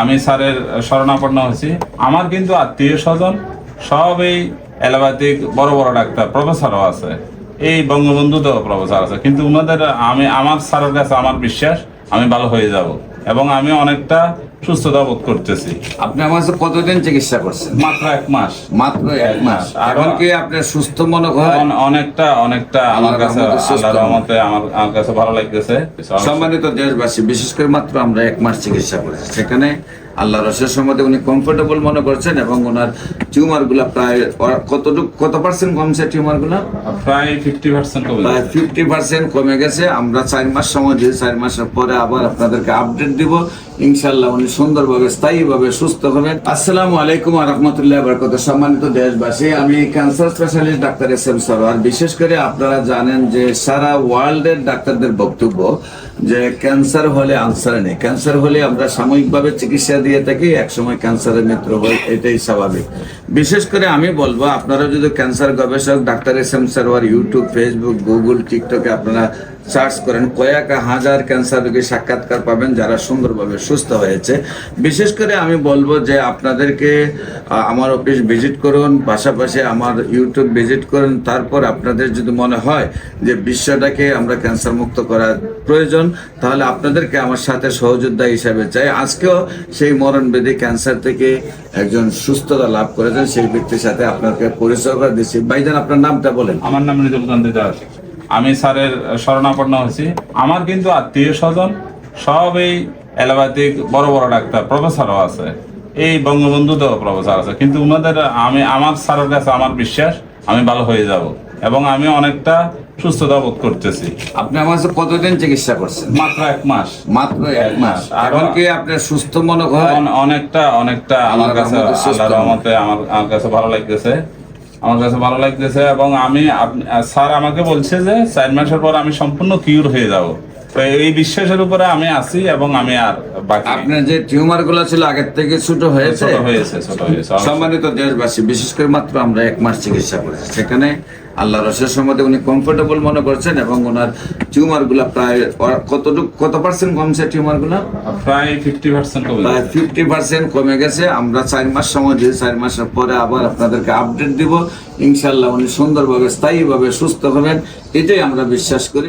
আমি স্যারের শরণাপন্ন হয়েছি। আমার কিন্তু আত্মীয় স্বজন সব এই অ্যালোপ্যাথিক বড় বড় ডাক্তার প্রফেসরও আছে। এই বঙ্গবন্ধুতেও প্রফেসর আছে। কিন্তু ওনাদের আমি, আমার স্যারের কাছে আমার বিশ্বাস, আমি ভালো হয়ে যাব। এবং আমি অনেকটা সুস্থতা বোধ করতেছি। আপনি আমার কাছে কতদিন চিকিৎসা করছেন? মাত্র এক মাস। মাত্র এক মাস। এখন কি আপনি সুস্থ মনে করেন? অনেকটা অনেকটা আমার কাছে আল্লাহর রহমতে আমার আমার কাছে ভালো লাগতেছে। সম্মানিত দেশবাসী বিশেষ করে মাত্র আমরা এক মাস চিকিৎসা করেছি। সেখানে আল্লাহ রসের সম্বন্ধে উনি কমফোর্টেবল মনে করছেন এবং ওনার টিউমারগুলা প্রায় কতটুকু কত পার্সেন্ট কমছে টিউমারগুলা প্রায় ফিফটি পার্সেন্ট প্রায় ফিফটি পার্সেন্ট কমে গেছে। আমরা চার মাস সময় দিয়ে চার মাসের পরে আবার আপনাদেরকে আপডেট দিব। ইনশাল্লাহ উনি সুন্দরভাবে, স্থায়ীভাবে সুস্থ হবেন। আসসালামু আলাইকুম রহমতুল্লাহ বরকত সম্মানিত দেশবাসী, আমি cancer specialist doctor S M Sarwar বিশেষ করে আপনারা জানেন যে সারা ওয়ার্ল্ডের ডাক্তারদের বক্তব্য যে ক্যান্সার হলে আনসার নেই। ক্যান্সার হলে আমরা সাময়িকভাবে চিকিৎসা দিয়ে থাকি, একসময় ক্যান্সারের মৃত্যু হয়, এটাই স্বাভাবিক। বিশেষ করে আমি বলব, আপনারা যদি ক্যান্সার গবেষক, doctor S M Sarwar YouTube, Facebook, Google, টিকটকে আপনারা সার্চ করেন, কয়েক হাজার ক্যান্সার রোগীর সাক্ষাৎকার পাবেন যারা সুন্দরভাবে সুস্থ হয়েছে। বিশেষ করে আমি বলব যে আপনাদেরকে আমার অফিস ভিজিট করুন, পাশাপাশি আমার ইউটিউব ভিজিট করুন, তারপর আপনাদের যদি মনে হয় যে বিশ্বটাকে আমরা ক্যান্সার মুক্ত করার প্রয়োজন, তাহলে আপনাদেরকে আমার সাথে সহযোদ্ধা হিসাবে চাই। আজকেও সেই মরণবেদী ক্যান্সার থেকে একজন সুস্থতা লাভ করেছেন, সেই ব্যক্তির সাথে আপনাকে পরিচয় করে দিচ্ছি। ভাইজান, আপনার নামটা বলেন। আমার নাম রিজুল কান্তি দাস। আমি স্যারের শরণাপন্ন হয়েছি। আমার কিন্তু আত্মীয় স্বজন সব এই অ্যালোপ্যাথিক বড় বড় ডাক্তার প্রফেসরও আছে। এই বঙ্গবন্ধুতেও প্রফেসর আছে। কিন্তু ওনাদের আমি আমার স্যারের কাছে আমার বিশ্বাস আমি ভালো হয়ে যাব এবং আমি অনেকটা সুস্থতা বোধ করতেছি। আপনি আমার কাছে কতদিন চিকিৎসা করছেন? মাত্র এক মাস। মাত্র এক মাস। এখন কি আপনি সুস্থ মনে করেন অনেকটা অনেকটা আমার কাছে। আল্লাহর রহমতে আমার আমার কাছে ভালো লাগতেছে। আমার কাছে ভালো লাগতেছে এবং আমি স্যার আমাকে বলছে যে চার মাসের পর আমি সম্পূর্ণ কিউর হয়ে যাব। তো এই বিশ্বাসের উপরে আমি আছি এবং আমি আর বাকি আপনার যে টিউমারগুলো ছিল আগের থেকে ছোট হয়েছে হয়েছে ছোট হয়েছে সম্মানিত দেশবাসী বিশেষ করে মাত্র আমরা এক মাস চিকিৎসা করেছি। সেখানে আল্লাহ রসের সম্বন্ধে উনি কমফোর্টেবল মনে করছেন এবং ওনার টিউমারগুলা প্রায় কতটুকু কত পার্সেন্ট কমছে টিউমারগুলা প্রায় ফিফটি পার্সেন্ট প্রায় ফিফটি পার্সেন্ট কমে গেছে। আমরা চার মাস সময় দিয়ে চার মাসের পরে আবার আপনাদেরকে আপডেট দিব। ইনশাল্লাহ উনি সুন্দরভাবে স্থায়ীভাবে সুস্থ হবেন এটাই আমরা বিশ্বাস করি।